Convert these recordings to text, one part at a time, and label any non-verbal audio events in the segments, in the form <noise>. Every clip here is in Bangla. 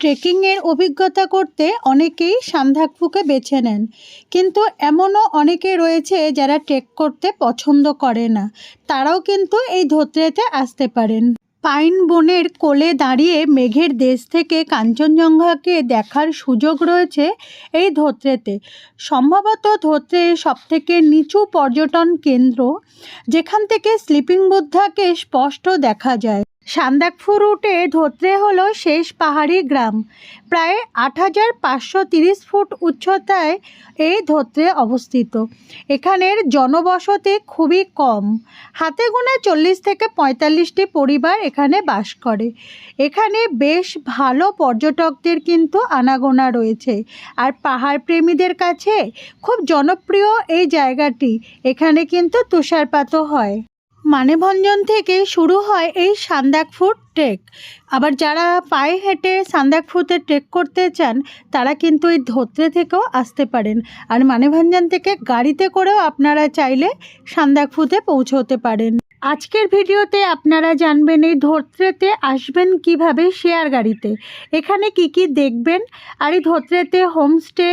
ট্রেকিংয়ের অভিজ্ঞতা করতে অনেকেই সান্দাকফুকে বেছে নেন। কিন্তু এমনও অনেকে রয়েছে যারা ট্রেক করতে পছন্দ করে না। তারাও কিন্তু এই ধোত্রেতে আসতে পারেন। পাইন বনের কোলে দাঁড়িয়ে মেঘের দেশ থেকে কাঞ্চনজঙ্ঘাকে দেখার সুযোগ রয়েছে এই ধোত্রেতে। সম্ভবত ধোত্রে সবথেকে নিচু পর্যটন কেন্দ্র, যেখান থেকে স্লিপিং বুদ্ধাকে স্পষ্ট দেখা যায়। সান্দাকফু রুটে ধোত্রে হলো শেষ পাহাড়ি গ্রাম। প্রায় আট হাজার পাঁচশো তিরিশ ফুট উচ্চতায় এই ধোত্রে অবস্থিত। এখানের জনবসতি খুবই কম। হাতে গোনা চল্লিশ থেকে পঁয়তাল্লিশটি পরিবার এখানে বাস করে। এখানে বেশ ভালো পর্যটকদের কিন্তু আনাগোনা রয়েছে। আর পাহাড় প্রেমীদের কাছে খুব জনপ্রিয় এই জায়গাটি। এখানে কিন্তু তুষারপাতও হয়। মানেভঞ্জন থেকে শুরু হয় এই সান্দাকফু ট্রেক আবার যারা পায়ে হেঁটে সান্দাকফুতে ট্রেক করতে চান, তারা কিন্তু এই ধোত্রে থেকেও আসতে পারেন। আর মানেভঞ্জন থেকে গাড়িতে করেও আপনারা চাইলে সান্দাকফুতে পৌঁছতে পারেন। আজকের ভিডিওতে আপনারা জানবেন এই ধোত্রেতে আসবেন কীভাবে শেয়ার গাড়িতে। এখানে কি কি দেখবেন, আর এই ধোত্রেতে হোমস্টে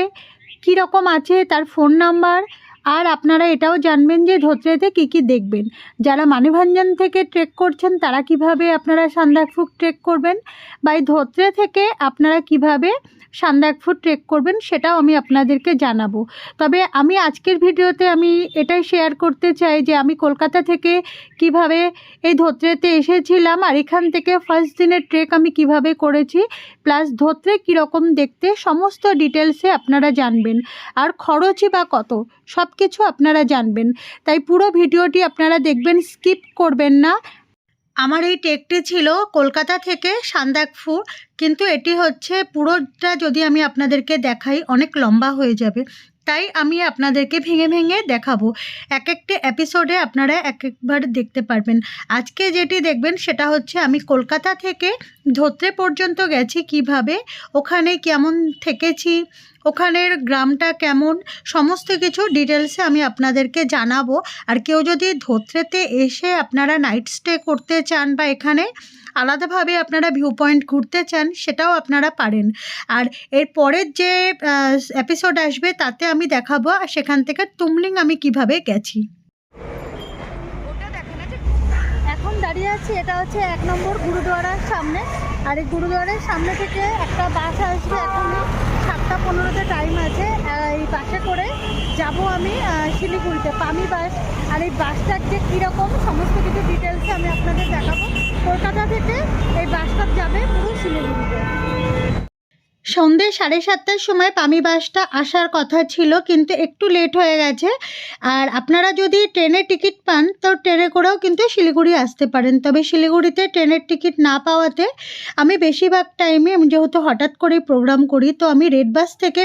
কীরকম আছে, তার ফোন নাম্বার আর আপনারা এটাও জানবেন যে ধোত্রেতে কী কী দেখবেন। যারা মানিভঞ্জন থেকে ট্রেক করছেন, তারা কীভাবে আপনারা সান্দাকফু ট্রেক করবেন? বা এই ধোত্রে থেকে আপনারা কীভাবে সান্দাকফু ট্রেক করবেন, সেটাও আমি আপনাদেরকে জানাব। তবে আমি আজকের ভিডিওতে আমি এটাই শেয়ার করতে চাই যে আমি কলকাতা থেকে কীভাবে এই ধোত্রেতে এসেছিলাম, আর এখান থেকে ফার্স্ট দিনের ট্রেক আমি কীভাবে করেছি প্লাস ধোত্রে কীরকম দেখতে, সমস্ত ডিটেলসে আপনারা জানবেন। আর খরচই বা কত, সব কিছু আপনারা জানবেন। তাই পুরো ভিডিওটি আপনারা দেখবেন, স্কিপ করবেন না। আমার এই ট্রেকটি ছিল কলকাতা থেকে সান্দাকফু, কিন্তু এটি হচ্ছে পুরোটা যদি আমি আপনাদেরকে দেখাই, অনেক লম্বা হয়ে যাবে। তাই আমি আপনাদেরকে ভেঙে ভেঙে দেখাবো। এক একটা এপিসোডে আপনারা এক একবার দেখতে পারবেন। আজকে যেটি দেখবেন, সেটা হচ্ছে আমি কলকাতা থেকে ধোত্রে পর্যন্ত গেছি কীভাবে, ওখানে কেমন থেকেছি ওখানের গ্রামটা কেমন? সমস্ত কিছু ডিটেলসে আমি আপনাদেরকে জানাব। আর কেউ যদি ধোত্রেতে এসে আপনারা নাইট স্টে করতে চান বা এখানে আলাদাভাবে আপনারা ভিউ পয়েন্ট ঘুরতে চান, সেটাও আপনারা পারেন। আর এর পরের যে এপিসোড আসবে, তাতে আমি দেখাবো আর সেখান থেকে তুমলিং আমি কীভাবে গেছি। এখন দাঁড়িয়ে আছি, এটা হচ্ছে এক নম্বর গুরুদুয়ারার সামনে। আর এই গুরুদুয়ারের সামনে থেকে একটা বাস আসবে এখন সাতটা পনেরোতে টাইম আছে এই বাসে করে যাব আমি শিলিগুড়িতে, পামি বাস। আর এই বাসটার যে কীরকম, সমস্ত কিছু ডিটেলসে আমি আপনাদের দেখাবো। কলকাতা থেকে এই বাসটা যাবে পুরো শিলিগুড়িতে। সন্ধে সাড়ে সাতটার সময় পামি বাসটা আসার কথা ছিল, কিন্তু একটু লেট হয়ে গেছে। আর আপনারা যদি ট্রেনের টিকিট পান, তো ট্রেনে করেও কিন্তু শিলিগুড়ি আসতে পারেন। তবে শিলিগুড়িতে ট্রেনের টিকিট না পাওয়াতে আমি বেশিরভাগ টাইমে আমি যেহেতু হঠাৎ করে প্রোগ্রাম করি, তো আমি রেড বাস থেকে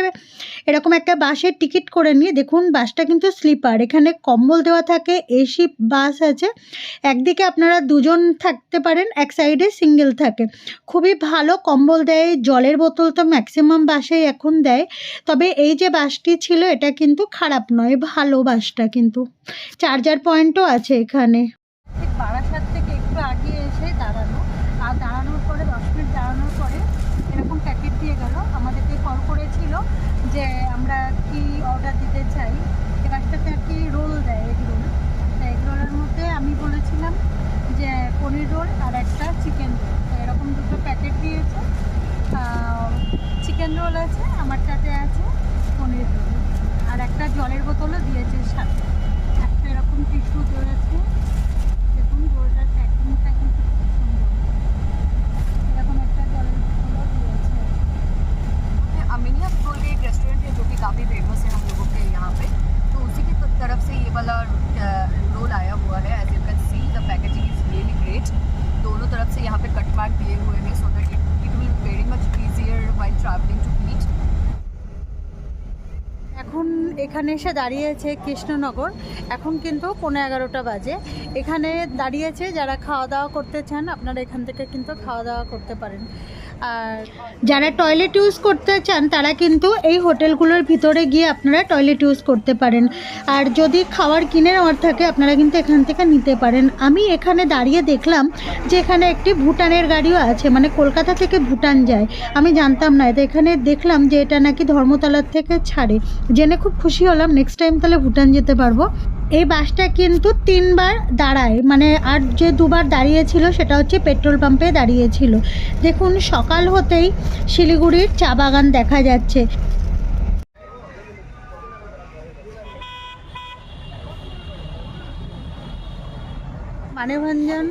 এরকম একটা বাসের টিকিট করে নিই দেখুন, বাসটা কিন্তু স্লিপার এখানে কম্বল দেওয়া থাকে এসি বাস আছে। একদিকে আপনারা দুজন থাকতে পারেন, এক সাইডে সিঙ্গেল থাকে। খুবই ভালো কম্বল দেয়, জলের বোতল তো ম্যাক্সিমাম বাসেই এখন দেয়। তবে এই যে বাসটি ছিল, এটা কিন্তু খারাপ নয়, ভালো বাসটা কিন্তু। চার্জার পয়েন্টও আছে এখানে। থেকে একটু এসে দাঁড়ানো, আর দাঁড়ানোর পরে, দশ মিনিট দাঁড়ানোর পরে এরকম প্যাকেট দিয়ে আমাদেরকে কল করেছিল যে, আমরা কি অর্ডার দিতে চাই? আর কি রোল দেয় রোল রোলের মধ্যে আমি বলেছিলাম যে, পনির রোল আর একটা চিকেন রোল এরকম দুটো প্যাকেট দিয়েছে। চিকেন রোল আছে আমারটাতে আছে পনির রোল আর একটা জলের বোতলও দিয়েছে সাথে একটা এরকম টিস্যু দিয়েছে দেখুন রোলটার প্যাকিংটা কিন্তু খুব সুন্দর এরকম একটা জলের বোতলও দিয়েছে अमीनिया रोल एक रेस्टोरेंट है जो कि काफ़ी फेमस है हम लोगों के यहाँ पे तो उसी की तरफ से ये वाला रोल आया हुआ है এখানে এসে দাঁড়িয়েছে কৃষ্ণনগর। এখন কিন্তু পনেরো এগারোটা বাজে। এখানে দাঁড়িয়েছে যারা খাওয়া দাওয়া করতে চান, আপনারা এখান থেকে কিন্তু খাওয়া দাওয়া করতে পারেন। আর যারা টয়লেট ইউজ করতে চান, তারা কিন্তু এই হোটেলগুলোর ভিতরে গিয়ে আপনারা টয়লেট ইউজ করতে পারেন। আর যদি খাবার কিনে নেওয়ার থাকে, আপনারা কিন্তু এখান থেকে নিতে পারেন। আমি এখানে দাঁড়িয়ে দেখলাম যে এখানে একটি ভুটানের গাড়িও আছে মানে কলকাতা থেকে ভুটান যায়। আমি জানতাম না এটা এখানে দেখলাম যে এটা নাকি ধর্মতলার থেকে ছাড়ে। জেনে খুব খুশি হলাম নেক্সট টাইম তাহলে ভুটান যেতে পারব। এই বাসটা কিন্তু তিনবার দাঁড়ায়। মানে আর যে দুবার দাঁড়িয়েছিল সেটা হচ্ছে পেট্রোল পাম্পে দাঁড়িয়েছিল। দেখুন, সকাল হতেই শিলিগুড়ির চা বাগান দেখা যাচ্ছে। মানেভঞ্জন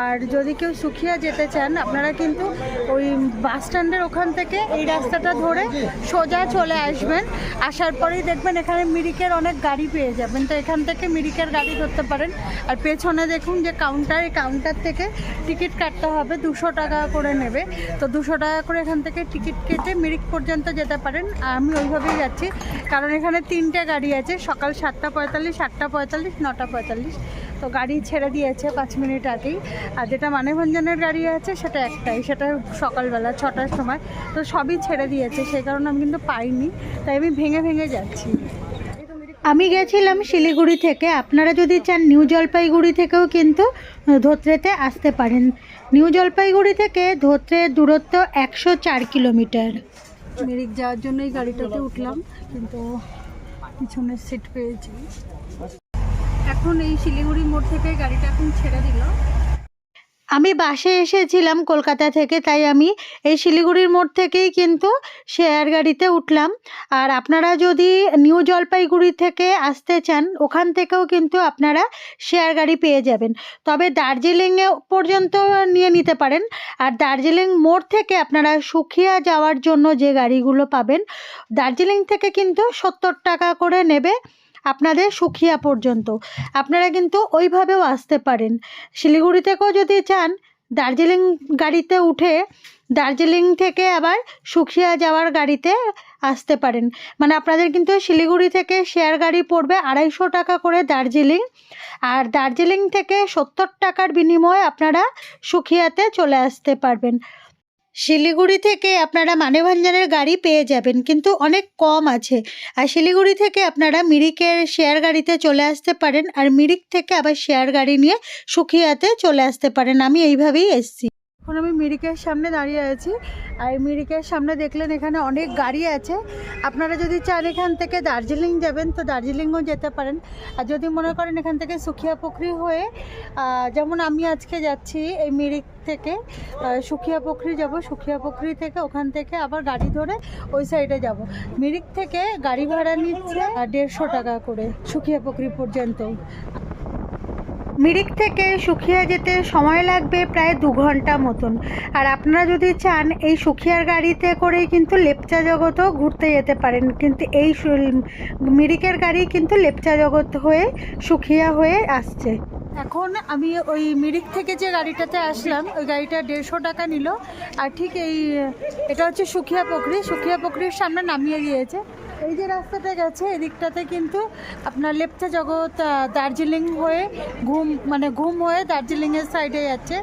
আর যদি কেউ সুখিয়া যেতে চান, আপনারা কিন্তু ওই বাস স্ট্যান্ডের ওখান থেকে এই রাস্তাটা ধরে সোজা চলে আসবেন। আসার পরেই দেখবেন এখানে মিরিকের অনেক গাড়ি পেয়ে যাবেন। তো এখান থেকে মিরিকের গাড়ি ধরতে পারেন। আর পেছনে দেখুন যে কাউন্টার এই কাউন্টার থেকে টিকিট কাটতে হবে। দুশো টাকা করে নেবে। তো দুশো টাকা করে এখান থেকে টিকিট কেটে মিরিক পর্যন্ত যেতে পারেন। আমি ওইভাবেই যাচ্ছি। কারণ এখানে তিনটে গাড়ি আছে। সকাল সাতটা পঁয়তাল্লিশ, আটটা পঁয়তাল্লিশ, নটা পঁয়তাল্লিশ। তো গাড়ি ছেড়ে দিয়েছে পাঁচ মিনিট আগেই। আর যেটা মানেভঞ্জনের গাড়ি আছে, সেটা একটাই, সেটা সকালবেলা ছটার সময়। তো সবই ছেড়ে দিয়েছে, সেই কারণে আমি কিন্তু পাইনি, তাই আমি ভেঙে ভেঙে যাচ্ছি। আমি গেছিলাম শিলিগুড়ি থেকে, আপনারা যদি চান নিউ জলপাইগুড়ি থেকেও কিন্তু ধোত্রেতে আসতে পারেন। নিউ জলপাইগুড়ি থেকে ধোত্রের দূরত্ব একশো চার কিলোমিটার। মিরিক যাওয়ার জন্য এই গাড়িটাতে উঠলাম, কিন্তু পিছনের সিট পেয়েছি। এখন এই শিলিগুড়ি মোড় থেকে গাড়িটা এখন ছেড়ে দিল। আমি বাসে এসেছিলাম কলকাতা থেকে, তাই আমি এই শিলিগুড়ির মোড় থেকেই কিন্তু শেয়ার গাড়িতে উঠলাম। আর আপনারা যদি নিউ জলপাইগুড়ি থেকে আসতে চান, ওখান থেকেও কিন্তু আপনারা শেয়ার গাড়ি পেয়ে যাবেন। তবে দার্জিলিংয়ে পর্যন্ত নিয়ে নিতে পারেন। আর দার্জিলিং মোড় থেকে আপনারা সুখিয়া যাওয়ার জন্য যে গাড়িগুলো পাবেন, দার্জিলিং থেকে কিন্তু সত্তর টাকা করে নেবে। আপনাদের সুখিয়া পর্যন্ত। আপনারা কিন্তু ওইভাবেও আসতে পারেন। শিলিগুড়ি থেকেও যদি চান, দার্জিলিং গাড়িতে উঠে, দার্জিলিং থেকে আবার সুখিয়া যাওয়ার গাড়িতে আসতে পারেন। মানে আপনাদের কিন্তু শিলিগুড়ি থেকে শেয়ার গাড়ি পড়বে আড়াইশো টাকা করে দার্জিলিং। আর দার্জিলিং থেকে সত্তর টাকার বিনিময়ে আপনারা সুখিয়াতে চলে আসতে পারবেন। শিলিগুড়ি থেকে আপনারা মানেভঞ্জনের গাড়ি পেয়ে যাবেন, কিন্তু অনেক কম আছে। আর শিলিগুড়ি থেকে আপনারা মিরিকের শেয়ার গাড়িতে চলে আসতে পারেন, আর মিরিক থেকে আবার শেয়ার গাড়ি নিয়ে সুখিয়াতে চলে আসতে পারেন। আমি এইভাবেই এসেছি। এখন আমি মিরিকের সামনে দাঁড়িয়ে আছি। আর মিরিকের সামনে দেখলেন এখানে অনেক গাড়ি আছে। আপনারা যদি চান এখান থেকে দার্জিলিং যাবেন, তো দার্জিলিংও যেতে পারেন। আর যদি মনে করেন এখান থেকে সুখিয়া পুখরি হয়ে যেমন আমি আজকে যাচ্ছি এই মিরিক থেকে সুখিয়া পুখরি যাব। সুখিয়া পুখরি থেকে ওখান থেকে আবার গাড়ি ধরে ওই সাইডে যাব। মিরিক থেকে গাড়ি ভাড়া নিচ্ছে দেড়শো টাকা করে সুখিয়া পুখরি পর্যন্ত। মিরিক থেকে সুখিয়া যেতে সময় লাগবে প্রায় দু ঘণ্টা মতন। আর আপনারা যদি চান, এই সুখিয়ার গাড়িতে করেই কিন্তু লেপচা জগতও ঘুরতে যেতে পারেন। কিন্তু এই মিরিকের গাড়ি কিন্তু লেপচা জগৎ হয়ে, সুখিয়া হয়ে আসছে। এখন আমি ওই মিরিক থেকে যে গাড়িটাতে আসলাম, ওই গাড়িটা দেড়শো টাকা নিল। আর ঠিক এই, এটা হচ্ছে সুখিয়া পুকুরি। সুখিয়া পুকুরির সামনে নামিয়ে দিয়েছে এই যে রাস্তাটা গেছে, এদিকটাতে কিন্তু আপনার লেপচা জগৎ দার্জিলিং হয়ে ঘুম মানে ঘুম হয়ে দার্জিলিংয়ের সাইডে যাচ্ছে।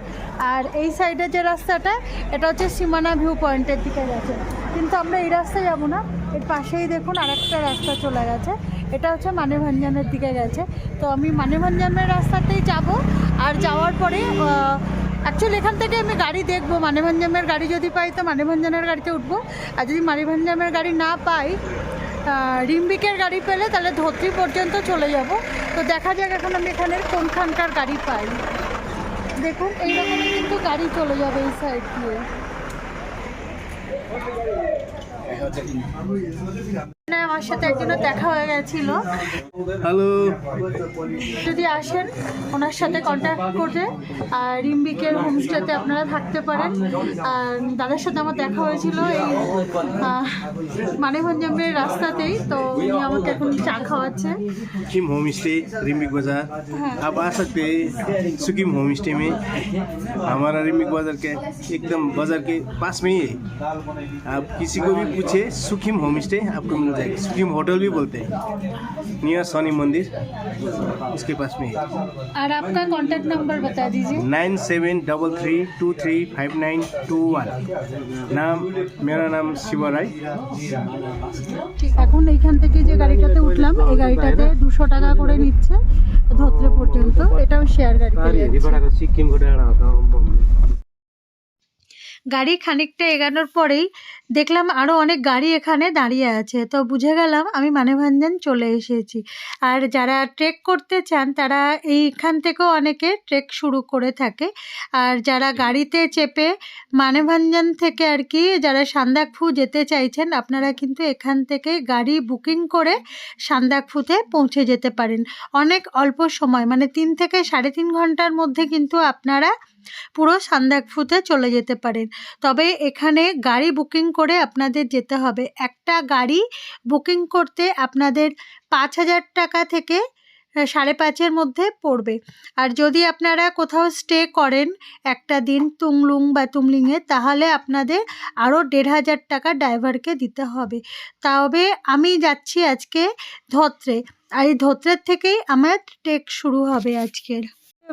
আর এই সাইডে যে রাস্তাটা, এটা হচ্ছে সীমানা ভিউ পয়েন্টের দিকে গেছে। কিন্তু আমরা এই রাস্তায় যাব না। এর পাশেই দেখুন আরেকটা রাস্তা চলে গেছে। এটা হচ্ছে মানেভঞ্জনের দিকে গেছে। তো আমি মানেভঞ্জনের রাস্তাতেই যাব। আর যাওয়ার পরে অ্যাকচুয়ালি এখান থেকে আমি গাড়ি দেখব। মানেভঞ্জমের গাড়ি যদি পাই তো মানেভঞ্জনের গাড়িতে উঠবো। আর যদি মানেভঞ্জমের গাড়ি না পাই রিম্বিকের গাড়ি পেলে তাহলে ধত্রি পর্যন্ত চলে যাব। তো দেখা যাক এখন আমি এখানের কোনখানকার গাড়ি পাই। দেখুন, এইরকমই কিন্তু গাড়ি চলে যাবে এই সাইড দিয়ে। আমার সাথে একজনের দেখা হয়ে গেছিল হ্যালো যদি আসেন ওনার সাথে কন্ট্যাক্ট করে আর রিম্বিকের হোমস্টেতে আপনারা থাকতে পারেন আর দাদার সাথে আমার দেখা হয়েছিল এই আহ, মানেভঞ্জমের রাস্তাতেই তো উনি আমাকে এখন চা খাওয়াচ্ছে सुखिम होम स्टे रिम्बिक बाजार आप आ सकते हैं सुखिम होम स्टे में हमारा रिम्बिक बाजार के एकदम बाजार के पास में ही है आप किसी को भी पूछे सुखिम होम स्टे आपको मिल जाएगा सुकीम होटल भी बोलते हैं नियर शनि मंदिर उसके पास में है और आपका कांटेक्ट नंबर बता दीजिए nine seven double three two three five nine two one नाम मेरा नाम शिवा राय এখন এইখান থেকে যে গাড়িটাতে উঠলাম এই গাড়িটাতে দুশো টাকা করে নিচ্ছে ধত্রে পর্যন্ত এটাও শেয়ার গাড়িতে যাচ্ছে। सिक्किम গাড়ি খানিকটা এগানোর পরেই দেখলাম আরও অনেক গাড়ি এখানে দাঁড়িয়ে আছে। তো বুঝে গেলাম আমি মানেভাঞ্জন চলে এসেছি। আর যারা ট্রেক করতে চান তারা এইখান থেকেও অনেকে ট্রেক শুরু করে থাকে। আর যারা গাড়িতে চেপে মানেভাঞ্জন থেকে আর কি যারা সান্দাকফু যেতে চাইছেন আপনারা কিন্তু এখান থেকে গাড়ি বুকিং করে সান্দাকফুতে পৌঁছে যেতে পারেন। অনেক অল্প সময় মানে তিন থেকে সাড়ে তিন ঘণ্টার মধ্যে কিন্তু আপনারা পুরো সান্দাকফুতে চলে যেতে পারেন। তবে এখানে গাড়ি বুকিং করে আপনাদের যেতে হবে। একটা গাড়ি বুকিং করতে আপনাদের পাঁচ হাজার টাকা থেকে সাড়ে পাঁচের মধ্যে পড়বে। আর যদি আপনারা কোথাও স্টে করেন একটা দিন তুংলুং বা তুমলিংয়ে, তাহলে আপনাদের আরও দেড় হাজার টাকা ড্রাইভারকে দিতে হবে। তবে আমি যাচ্ছি আজকে ধোত্রে। আর এই ধোত্রের থেকেই আমার ট্রেক শুরু হবে আজকের।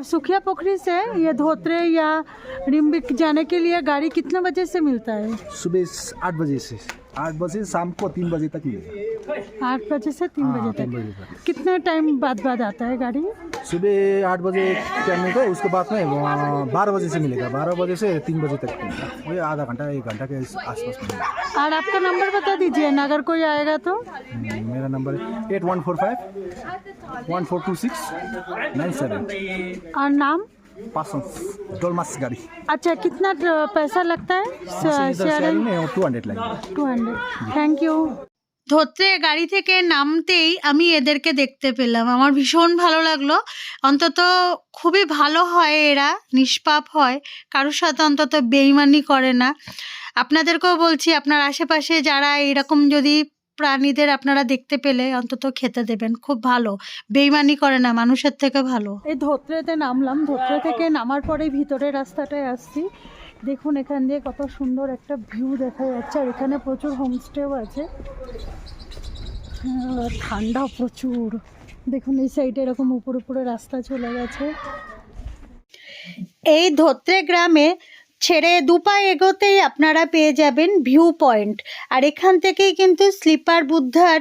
सुखिया पोखरी से ये धोत्रे या रिम्बिक जाने के लिए गाड़ी कितने बजे से मिलता है? सुबह आठ बजे से। आठ बजे शाम को तीन बजे तक मिलेगा आठ बजे से तीन हाँ, बजे तक। बजे तक। कितने टाइम बाद बाद आता है गाड़ी? सुबह आठ बजे टाइम मिलता है? उसके बाद में बारह बजे से मिलेगा। बारह बजे से तीन बजे तक मिलेगा। वही आधा घंटा एक घंटा के आसपास मिलेगा। और आपका नंबर बता दीजिए न अगर कोई आएगा तो। हम्म, मेरा number eight one four five one four two six nine seven और नाम? पाँच सौ डोलमास गाड़ी अच्छा कितना ट- पैसा लगता है शेयरिंग में टू हंड्रेड लगेगा টু হান্ড্রেড থ্যাংক ইউ ধরতে গাড়ি থেকে নামতেই আমি এদেরকে দেখতে পেলাম আমার ভীষণ ভালো লাগলো অন্তত খুবই ভালো হয় এরা নিষ্পাপ হয় কারোর সাথে অন্তত বেইমানি করে না আপনাদেরকেও বলছি আপনার আশেপাশে যারা এরকম যদি প্রাণীদের আপনারা দেখতে পেলে অন্তত খেতে দেবেন খুব ভালো। বেইমানি করে না মানুষের থেকে ভালো। এই ধোত্রেতে নামলাম ধোত্রে থেকে নামার পরে ভিতরের রাস্তাটায় আসছি। দেখুন এখান দিয়ে কত সুন্দর একটা ভিউ দেখা যাচ্ছে আর এখানে প্রচুর হোমস্টেও আছে। ঠান্ডা প্রচুর। দেখুন এই সাইডে এরকম উপর উপরে রাস্তা চলে গেছে। এই ধোত্রে গ্রামে ছেড়ে দুপা এগোতেই আপনারা পেয়ে যাবেন ভিউ পয়েন্ট আর এখান থেকেই কিন্তু স্লিপার বুদ্ধার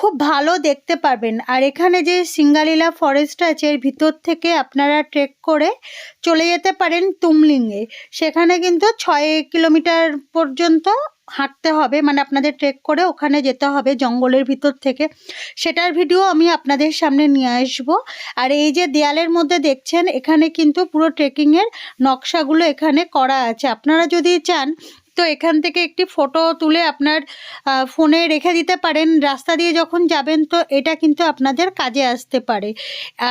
খুব ভালো দেখতে পারবেন। আর এখানে যে সিঙ্গালীলা ফরেস্ট আছে, এর ভিতর থেকে আপনারা ট্রেক করে চলে যেতে পারেন তুমলিংয়ে। সেখানে কিন্তু ছয় কিলোমিটার পর্যন্ত হাঁটতে হবে মানে আপনাদের ট্রেক করে ওখানে যেতে হবে জঙ্গলের ভিতর থেকে। সেটার ভিডিও আমি আপনাদের সামনে নিয়ে আসব। আর এই যে দেয়ালের মধ্যে দেখছেন, এখানে কিন্তু পুরো ট্রেকিংয়ের নকশাগুলো এখানে করা আছে। আপনারা যদি চান তো এখান থেকে একটি ফটো তুলে আপনার ফোনে রেখে দিতে পারেন। রাস্তা দিয়ে যখন যাবেন তো এটা কিন্তু আপনাদের কাজে আসতে পারে।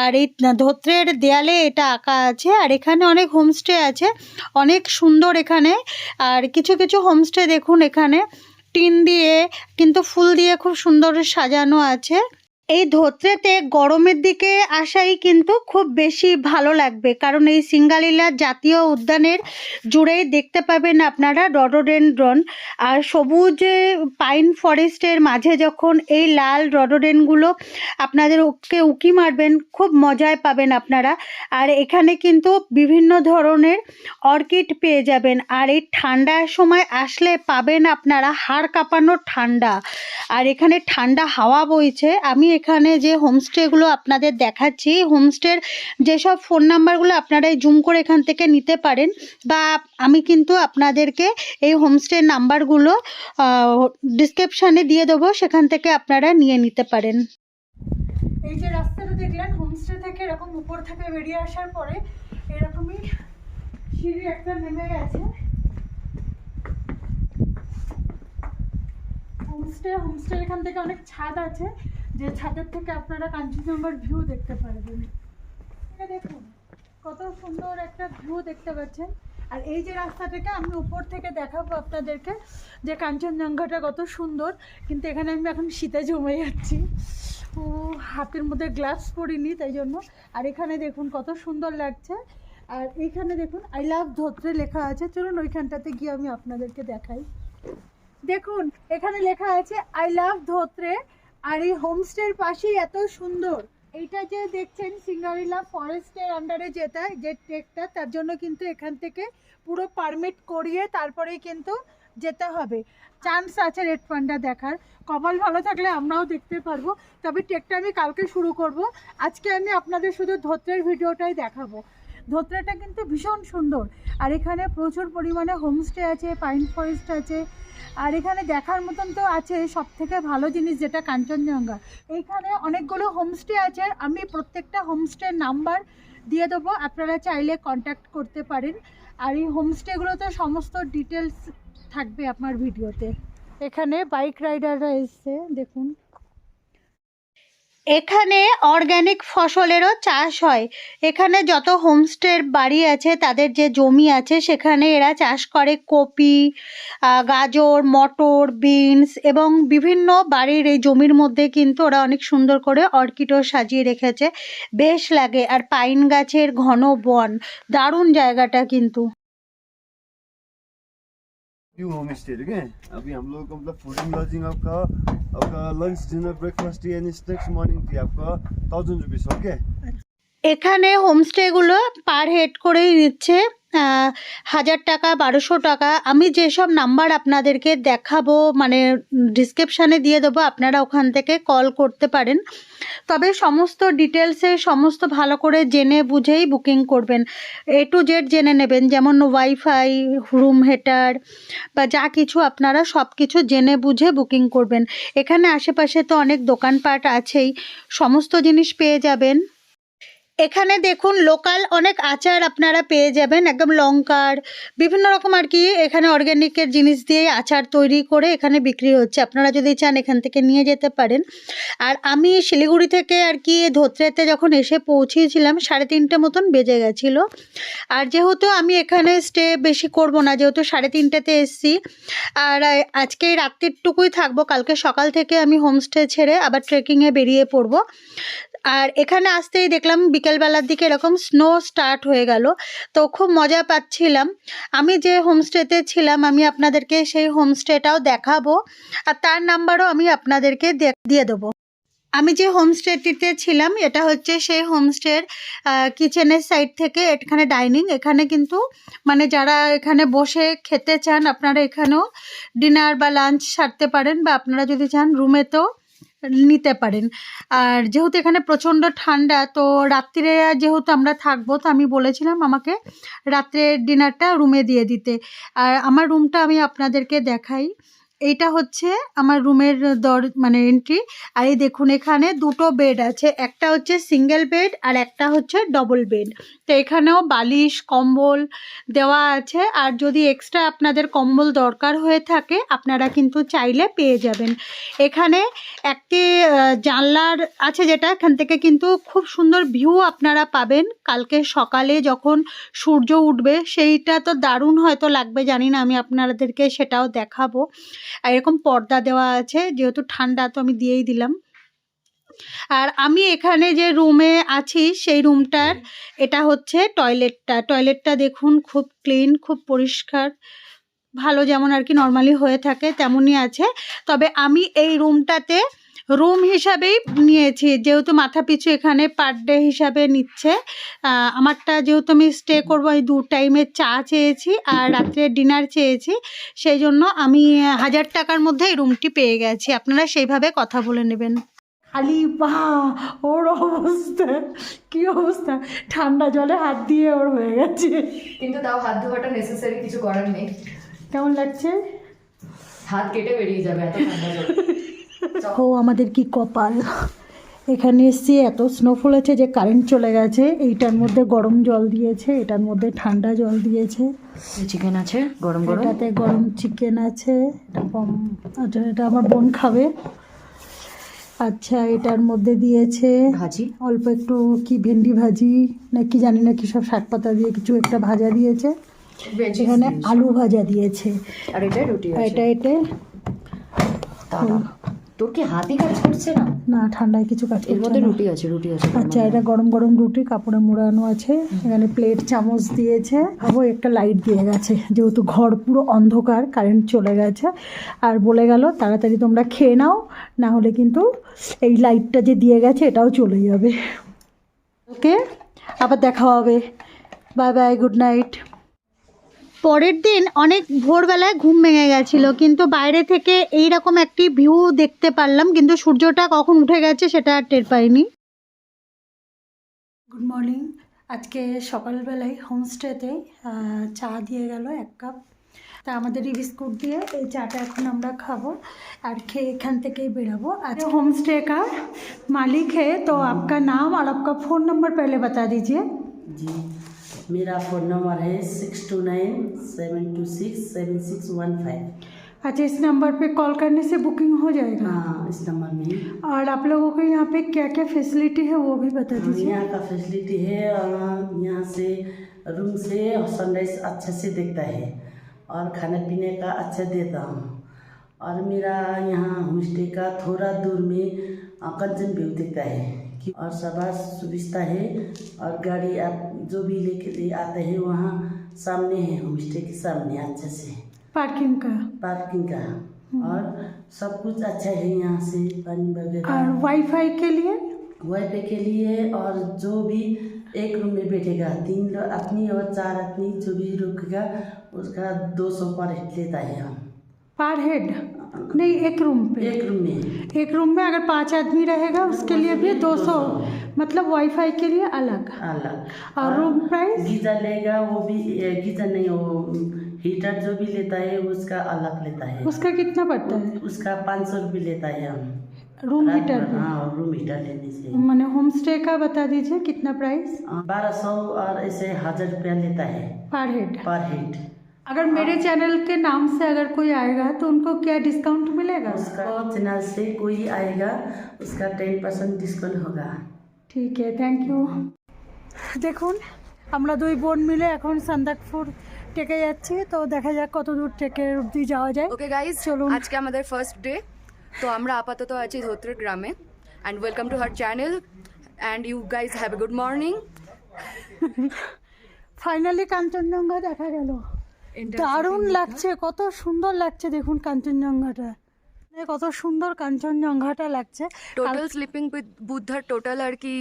আর এই ধোত্রের দেয়ালে এটা আঁকা আছে। আর এখানে অনেক হোমস্টে আছে। অনেক সুন্দর এখানে। আর কিছু কিছু হোমস্টে দেখুন এখানে। টিন দিয়ে, কিন্তু ফুল দিয়ে খুব সুন্দর সাজানো আছে। এই ধোত্রেতে গরমের দিকে আসাই কিন্তু খুব বেশি ভালো লাগবে। কারণ এই সিঙ্গালীলা জাতীয় উদ্যানের জুড়েই দেখতে পাবেন আপনারা রডোডেনড্রন। আর সবুজ পাইন ফরেস্টের মাঝে যখন এই লাল রডোডেনগুলো আপনাদের ওকে উকি মারবেন, খুব মজায় পাবেন আপনারা। আর এখানে কিন্তু বিভিন্ন ধরনের অর্কিড পেয়ে যাবেন। আর এই ঠান্ডার সময় আসলে পাবেন আপনারা হাড় কাঁপানো ঠান্ডা। আর এখানে ঠান্ডা হাওয়া বইছে। আমি এখানে যে হোমস্টেগুলো আপনাদের দেখাচ্ছি হোমস্টের যেসব ফোন নাম্বারগুলো আপনারা জুম করে এখান থেকে নিতে পারেন বা আমি কিন্তু আপনাদেরকে এই হোমস্টের নাম্বারগুলো ডিসক্রিপশানে দিয়ে দেবো, সেখান থেকে আপনারা নিয়ে নিতে পারেন। এই যে রাস্তাটা দেখলেন হোমস্টে থেকে এরকম উপর থেকে বেরিয়ে আসার পরে এরকমই সিঁড়ি একটা নেমে গেছে। হোমস্টে হোমস্টে এখান থেকে অনেক ছাদ আছে। যে ছাদের থেকে আপনারা কাঞ্চনজঙ্ঘার ভিউ দেখতে পারবেন। দেখুন, কত সুন্দর একটা ভিউ দেখতে পাচ্ছেন। আর এই যে রাস্তাটাকে আমি উপর থেকে দেখাবো আপনাদেরকে, যে কাঞ্চনজঙ্ঘাটা কত সুন্দর। কিন্তু এখানে আমি এখন শীতে জমে যাচ্ছি। ও, হাতের মধ্যে গ্লাভস পরিনি, তাই জন্য। আর এখানে দেখুন, কত সুন্দর লাগছে। আর এইখানে দেখুন আই লাভ ধোত্রে লেখা আছে। চলুন ওইখানটাতে গিয়ে আমি আপনাদেরকে দেখাই। দেখুন, এখানে লেখা আছে আই লাভ ধোত্রে। আর এই হোমস্টের পাশেই এত সুন্দর। এইটা যে দেখছেন সিঙ্গারিলা ফরেস্টের আন্ডারে যেটা, যে ট্রেকটা তার জন্য কিন্তু এখান থেকে পুরো পারমিট করিয়ে তারপরেই কিন্তু যেতে হবে। চান্স আছে রেড পান্ডা দেখার। কপাল ভালো থাকলে আমরাও দেখতে পারব। তবে ট্রেকটা আমি কালকে শুরু করব। আজকে আমি আপনাদের শুধু ধোত্রের ভিডিওটাই দেখাবো। ধোত্রাটা কিন্তু ভীষণ সুন্দর। আর এখানে প্রচুর পরিমাণে হোমস্টে আছে পাইন ফরেস্ট আছে। আর এখানে দেখার মতন তো আছে সব থেকে ভালো জিনিস যেটা কাঞ্চনজঙ্ঘা। এইখানে অনেকগুলো হোমস্টে আছে, আমি প্রত্যেকটা হোমস্টের নাম্বার দিয়ে দেবো, আপনারা চাইলে কন্ট্যাক্ট করতে পারেন। আর এই হোমস্টেগুলোতে সমস্ত ডিটেলস থাকবে আপনার ভিডিওতে এখানে বাইক রাইডাররা এসছে, দেখুন। এখানে অর্গ্যানিক ফসলেরও চাষ হয়। এখানে যত হোমস্টের বাড়ি আছে, তাদের যে জমি আছে, সেখানে এরা চাষ করে কপি গাজর, মটর, বিনস এবং বিভিন্ন বাড়ির এই জমির মধ্যে কিন্তু ওরা অনেক সুন্দর করে অর্কিডও সাজিয়ে রেখেছে। বেশ লাগে। আর পাইন গাছের ঘন বন, দারুণ জায়গাটা কিন্তু। न्यू होम स्टेहरू क्या अभी हम लोग का मतलब लॉजिंग आपका आपका lunch dinner breakfast tea and snacks morning tea आपका थाउजेंड रुपीज़ हो क्या এখানে হোমস্টেগুলো পার হেড করেই নিচ্ছে হাজার টাকা, বারোশো টাকা। আমি যেসব নাম্বার আপনাদেরকে দেখাবো মানে ডিসক্রিপশানে দিয়ে দেবো, আপনারা ওখান থেকে কল করতে পারেন। তবে সমস্ত ডিটেলসে সমস্ত ভালো করে জেনে বুঝেই বুকিং করবেন। এ টু জেড জেনে নেবেন, যেমন ওয়াইফাই রুম হেটার বা যা কিছু আপনারা সব কিছু জেনে বুঝে বুকিং করবেন। এখানে আশেপাশে তো অনেক দোকানপাট আছেই, সমস্ত জিনিস পেয়ে যাবেন। এখানে দেখুন লোকাল অনেক আচার আপনারা পেয়ে যাবেন, একদম লঙ্কার, বিভিন্ন রকম আর কি এখানে অর্গ্যানিকের জিনিস দিয়ে আচার তৈরি করে এখানে বিক্রি হচ্ছে। আপনারা যদি চান এখান থেকে নিয়ে যেতে পারেন। আর আমি শিলিগুড়ি থেকে আর কি ধোত্রেতে যখন এসে পৌঁছিয়েছিলাম সাড়ে তিনটে মতন বেজে গেছিল। আর যেহেতু আমি এখানে স্টে বেশি করব না, যেহেতু সাড়ে তিনটেতে এসছি, আর আজকে এই রাত্রিটুকুই থাকব, কালকে সকাল থেকে আমি হোমস্টে ছেড়ে আবার ট্রেকিংয়ে বেরিয়ে পড়ব। আর এখানে আসতেই দেখলাম বিকেলবেলার দিকে এরকম স্নো স্টার্ট হয়ে গেল। তো খুব মজা পাচ্ছিলাম। আমি যে হোমস্টেতে ছিলাম, আমি আপনাদেরকে সেই হোমস্টেটাও দেখাবো। আর তার নাম্বারও আমি আপনাদেরকে দিয়ে দেবো। আমি যে হোমস্টেটিতে ছিলাম, এটা হচ্ছে সেই হোমস্টের কিচেনের সাইড থেকে এখানে ডাইনিং এখানে কিন্তু মানে যারা এখানে বসে খেতে চান, আপনারা এখানেও ডিনার বা লাঞ্চ সারতে পারেন বা আপনারা যদি চান রুমেতেও নিতে পারেন। আর যেহেতু এখানে প্রচণ্ড ঠান্ডা, তো রাত্রিরে যেহেতু আমরা থাকব, তো আমি বলেছিলাম আমাকে রাত্রে ডিনারটা রুমে দিয়ে দিতে। আর আমার রুমটা আমি আপনাদেরকে দেখাই। এইটা হচ্ছে আমার রুমের দর মানে এন্ট্রি আর এই দেখুন এখানে দুটো বেড আছে। একটা হচ্ছে সিঙ্গেল বেড আর একটা হচ্ছে ডবল বেড তো এখানেও বালিশ, কম্বল দেওয়া আছে। আর যদি এক্সট্রা আপনাদের কম্বল দরকার হয়ে থাকে, আপনারা কিন্তু চাইলে পেয়ে যাবেন। এখানে একটি জানলার আছে যেটা, এখান থেকে কিন্তু খুব সুন্দর ভিউ আপনারা পাবেন। কালকে সকালে যখন সূর্য উঠবে, সেইটা তো দারুণ হয়তো লাগবে, জানি না, আমি আপনাদেরকে সেটাও দেখাবো। আর এরকম পর্দা দেওয়া আছে, যেহেতু ঠান্ডা, তো আমি দিয়েই দিলাম। আর আমি এখানে যে রুমে আছি, সেই রুমটার এটা হচ্ছে টয়লেটটা। টয়লেটটা দেখুন, খুব ক্লিন, খুব পরিষ্কার। ভালো যেমন আর কি নর্মালি হয়ে থাকে, তেমনই আছে। তবে আমি এই রুমটাতে রুম হিসাবেই নিয়েছি। যেহেতু মাথা পিছু এখানে পার ডে হিসাবে নিচ্ছে আমারটা যেহেতু আমি স্টে করব এই দু টাইমের চা চেয়েছি আর রাত্রে ডিনার চেয়েছি। সেই জন্য আমি হাজার টাকার মধ্যে এই রুমটি পেয়ে গেছি। আপনারা সেইভাবে কথা বলে নেবেন। খালি বা ওর অবস্থা কি অবস্থা? ঠান্ডা জলে হাত দিয়ে ওর হয়ে গেছে। কিন্তু তাও হাত ধোয়াটা নেসেসারি কিছু করার নেই। কেমন লাগছে? হাত কেটে বেরিয়ে যাবে এত ঠান্ডা জল। <laughs> ও আমাদের কি কপাল? এখানে এসছি এত স্নোফল আছে যে কারেন্ট চলে গেছে। এইটার মধ্যে গরম জল দিয়েছে এটার মধ্যে ঠান্ডা জল দিয়েছে। চিকেন আছে? গরম গরম? এটাতে গরম চিকেন আছে। এটা কম আচ্ছা এটা আমার বোন খাবে। আচ্ছা এটার মধ্যে দিয়েছে ভাজি? অল্প একটু কি ভেন্ডি ভাজি না কি জানি না কি সব শাক পাতা দিয়ে কিছু একটা ভাজা দিয়েছে। এখানে আলু ভাজা দিয়েছে। আর এটা রুটি এটা এটা তারা কি হাতি কাজ করছে না? না ঠান্ডায় কিছু কাজ এর মধ্যে রুটি আছে রুটি আছে। আচ্ছা এটা গরম গরম রুটি কাপড়ে মোড়ানো আছে এখানে প্লেট চামচ দিয়েছে। আবো একটা লাইট দিয়ে গেছে যেহেতু ঘর পুরো অন্ধকার কারেন্ট চলে গেছে। আর বলে গেল তাড়াতাড়ি তোমরা খেয়ে নাও না হলে কিন্তু এই লাইটটা যে দিয়ে গেছে এটাও চলে যাবে। ওকে আবার দেখা হবে। বাই বাই গুড নাইট পরের দিন অনেক ভোরবেলায় ঘুম ভেঙে গেছিলো কিন্তু বাইরে থেকে এই রকম একটি ভিউ দেখতে পারলাম কিন্তু সূর্যটা কখন উঠে গেছে সেটা আর টের পাইনি গুড মর্নিং আজকে সকালবেলায় হোমস্টেতে চা দিয়ে গেল এক কাপ তা আমাদেরই বিস্কুট দিয়ে এই চাটা এখন আমরা খাবো আর খেয়ে এখান থেকেই বেরাবো अच्छा होम स्टे का मालिक है तो आपका नाम और आपका फ़ोन नंबर पहले बता दीजिए जी मेरा फ़ोन नंबर है six two nine seven two six seven six one five. अच्छा इस नंबर पे कॉल करने से बुकिंग हो जाएगा? हाँ इस नंबर में। और आप लोगों को यहाँ पे क्या क्या फैसिलिटी है वो भी बता दीजिए। यहाँ का फैसिलिटी है अ, यहाँ से रूम से सनराइज अच्छे से देखता है और खाने पीने का अच्छा देता हूँ। और मेरा यहाँ होम स्टे का थोड़ा दूर में कंचन व्यू दिखता है। और सभा सुविधा है और गाड़ी आप जो भी लेके आते हैं वहाँ सामने है होम स्टे के सामने अच्छे से। पार्किंग का। पार्किंग का और सब कुछ अच्छा है यहाँ से पानी वगैरह। और वाईफाई के लिए? वाईफाई के लिए और जो भी एक रूम में बैठेगा तीन लोग अपनी और चार अपनी जो भी रुकेगा उसका दो सौ पर हेड लेता है हम। पर हेड नहीं एक रूम पे। एक रूम में। एक रूम में अगर पाँच आदमी रहेगा उसके लिए भी दो सौ मतलब वाईफाई के लिए अलग। अलग। और रूम प्राइस गीजर लेगा वो भी गीजर नहीं वो हीटर जो भी लेता है उसका अलग लेता है। उसका कितना पड़ता है? उसका पाँच सौ रुपये लेता है हम। रूम हीटर हाँ रूम हीटर लेने से। मैंने होम स्टे का बता दीजिए कितना प्राइस बारह सौ और ऐसे हज़ार रुपया लेता है। पर हेड पर हेड अगर मेरे चैनल के नाम से अगर कोई आएगा तो उनको क्या डिस्काउंट मिलेगा उसका चैनल से कोई आएगा उसका टेन परसेंट डिस्काउंट होगा ঠিক আছে থ্যাংক ইউ দেখুন আমরা দুই বোন মিলে এখন সান্দাকপুর টেকে যাচ্ছি তো দেখা যাক কত দূর টেকে অবধি যাওয়া যায় ওকে গাইজ চলুন। আজকে আমাদের ফার্স্ট ডে তো আমরা আপাতত আছি ধোত্রের গ্রামে and welcome to her channel and you guys have a good morning finally Kanchenjunga দেখা গেল দারুণ লাগছে কত সুন্দর লাগছে দেখুন কাঞ্চনজঙ্ঘাটা। কত সুন্দর কাঞ্চনজঙ্ঘাটা লাগছে। টোটাল স্লিপিং উইথ বুদ্ধার টোটাল আর কি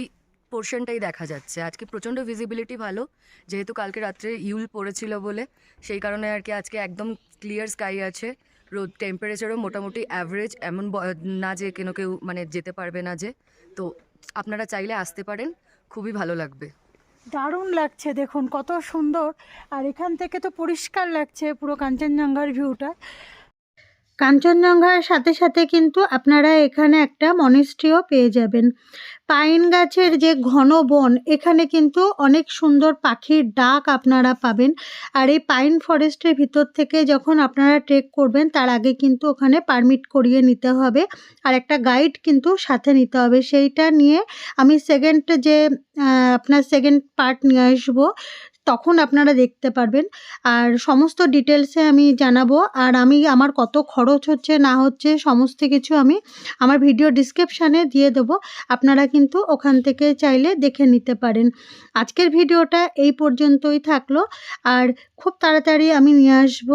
পোর্শনটাই দেখা যাচ্ছে। আজকে প্রচণ্ড ভিজিবিলিটি ভালো যেহেতু কালকে রাত্রে ইউল পড়েছিল বলে সেই কারণে আর কি আজকে একদম ক্লিয়ার স্কাই আছে। রোদ টেম্পারেচারও মোটামুটি অ্যাভারেজ এমন না যে কেন কেউ মানে যেতে পারবে না যে। তো আপনারা চাইলে আসতে পারেন খুবই ভালো লাগবে। দারুণ লাগছে দেখুন কত সুন্দর। আর এখান থেকে তো পরিষ্কার লাগছে পুরো কাঞ্চনজঙ্ঘার ভিউটা কাঞ্চনজঙ্ঘার সাথে সাথে কিন্তু আপনারা এখানে একটা মনিস্ট্রিও পেয়ে যাবেন। পাইন গাছের যে ঘন বন, এখানে কিন্তু অনেক সুন্দর পাখির ডাক আপনারা পাবেন। আর এই পাইন ফরেস্টের ভিতর থেকে যখন আপনারা ট্রেক করবেন, তার আগে কিন্তু ওখানে পারমিট করিয়ে নিতে হবে। আর একটা গাইড কিন্তু সাথে নিতে হবে। সেইটা নিয়ে আমি সেকেন্ড যে আপনার সেকেন্ড পার্ট নিয়ে আসব। তখন আপনারা দেখতে পারবেন। আর সমস্ত ডিটেলসে আমি জানাব। আর আমি, আমার কত খরচ হচ্ছে, না হচ্ছে, সমস্ত কিছু আমি আমার ভিডিও ডিসক্রিপশানে দিয়ে দেবো। আপনারা কিন্তু ওখান থেকে চাইলে দেখে নিতে পারেন। আজকের ভিডিওটা এই পর্যন্তই থাকল। আর খুব তাড়াতাড়ি আমি নিয়ে আসব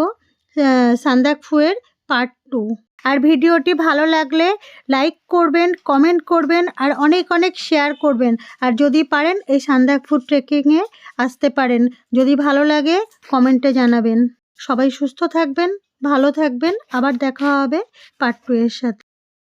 সান্দাকফুয়ের পার্ট টু আর ভিডিওটি ভালো লাগলে লাইক করবেন, কমেন্ট করবেন আর অনেক অনেক শেয়ার করবেন। আর যদি পারেন এই সান্দাকফুড ট্রেকিংয়ে আসতে পারেন। যদি ভালো লাগে কমেন্টে জানাবেন। সবাই সুস্থ থাকবেন, ভালো থাকবেন। আবার দেখা হবে পার্ট টু এর সাথে।